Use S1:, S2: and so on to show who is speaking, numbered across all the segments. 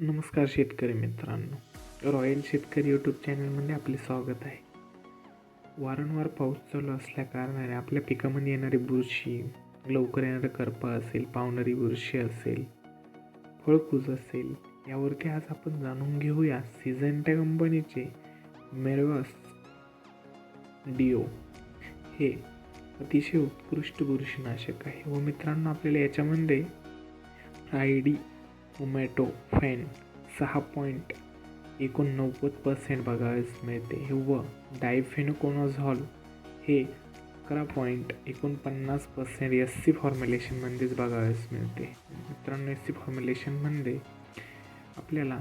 S1: नमस्कार शेतकरी मित्रांनो. रॉयल शेतकरी यूट्यूब चॅनलमध्ये आपले स्वागत आहे. वारंवार पाऊस चालू असल्या कारणाने आपल्या पिकामध्ये येणारी बुरशी लवकर येणारं करपा असेल पावणारी बुरशी असेल फळकूज असेल यावरती आज आपण जाणून घेऊया सिझेंटा कंपनीचे मेरवस डिओ हे अतिशय उत्कृष्ट बुरशीनाशक आहे व मित्रांनो आपल्याला याच्यामध्ये आय डी टोमॅटो फॅन सहा पॉईंट एकोणनव्वद पर्सेंट बघावयास मिळते. व डायफेनोकोनोझॉल हे अकरा पॉईंट एकोणपन्नास पर्सेंट एस सी फॉर्म्युलेशनमध्येच बघावयास मिळते. मित्रांनो एस सी फॉर्म्युलेशनमध्ये आपल्याला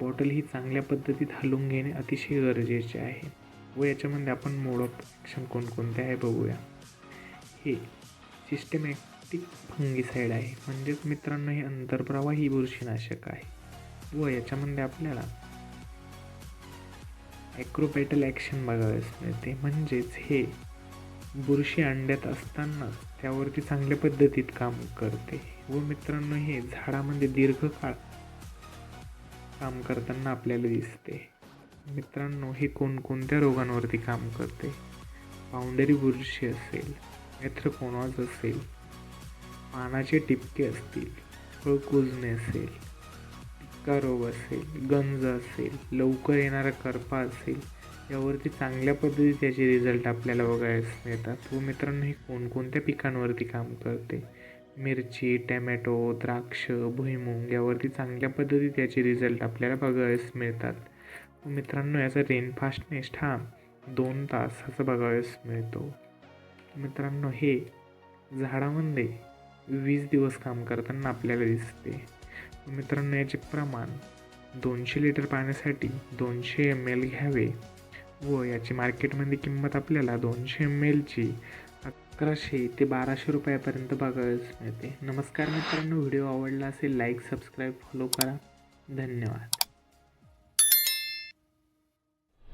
S1: बॉटल ही चांगल्या पद्धतीत हलवून घेणे अतिशय गरजेचे आहे. व याच्यामध्ये आपण मोड ऑफ ॲक्शन कोणकोणते आहे बघूया. हे सिस्टमॅटिक ती फंगिसाईड आहे. म्हणजेच मित्रांनो हे अंतर्प्रवाही बुरशीनाशक आहे. व याच्यामध्ये म्हणजे आपल्याला ॲक्रोपेटल ॲक्शन बघावयास मिळते. म्हणजेच हे बुरशी अंड्यात असताना त्यावरती चांगल्या पद्धतीत काम करते. व मित्रांनो हे झाडामध्ये दीर्घकाळ काम करताना आपल्याला दिसते. मित्रांनो हे कोणकोणत्या रोगांवरती काम करते? पावंडरी बुरशी असेल ॲथ्रोकोनॉज असेल पानाचे टिपके असतील फळ कुजणे असेल टिक्का रोग असेल गंज असेल लवकर येणारा करपा असेल यावरती चांगल्या पद्धतीत त्याचे रिझल्ट आपल्याला बघायला मिळतात. व मित्रांनो हे कोणकोणत्या पिकांवरती काम करते? मिरची टॅमॅटो द्राक्ष भुईमुंग यावरती चांगल्या पद्धतीत याचे रिझल्ट आपल्याला बघावयास मिळतात. व मित्रांनो याचा रेनफास्टनेस्ट हा दोन तासाचा बघावयास मिळतो. मित्रांनो हे झाडामध्ये वीस दिवस काम करताना आपल्याला दिसते. मित्रांनो याचे प्रमाण दोनशे लिटर पाण्यासाठी दोनशे एम एल घ्यावे व याची मार्केटमध्ये किंमत आपल्याला दोनशे एम एलची अकराशे ते बाराशे रुपयापर्यंत बघायलाच मिळते. नमस्कार मित्रांनो व्हिडिओ आवडला असेल लाईक सबस्क्राईब फॉलो करा. धन्यवाद.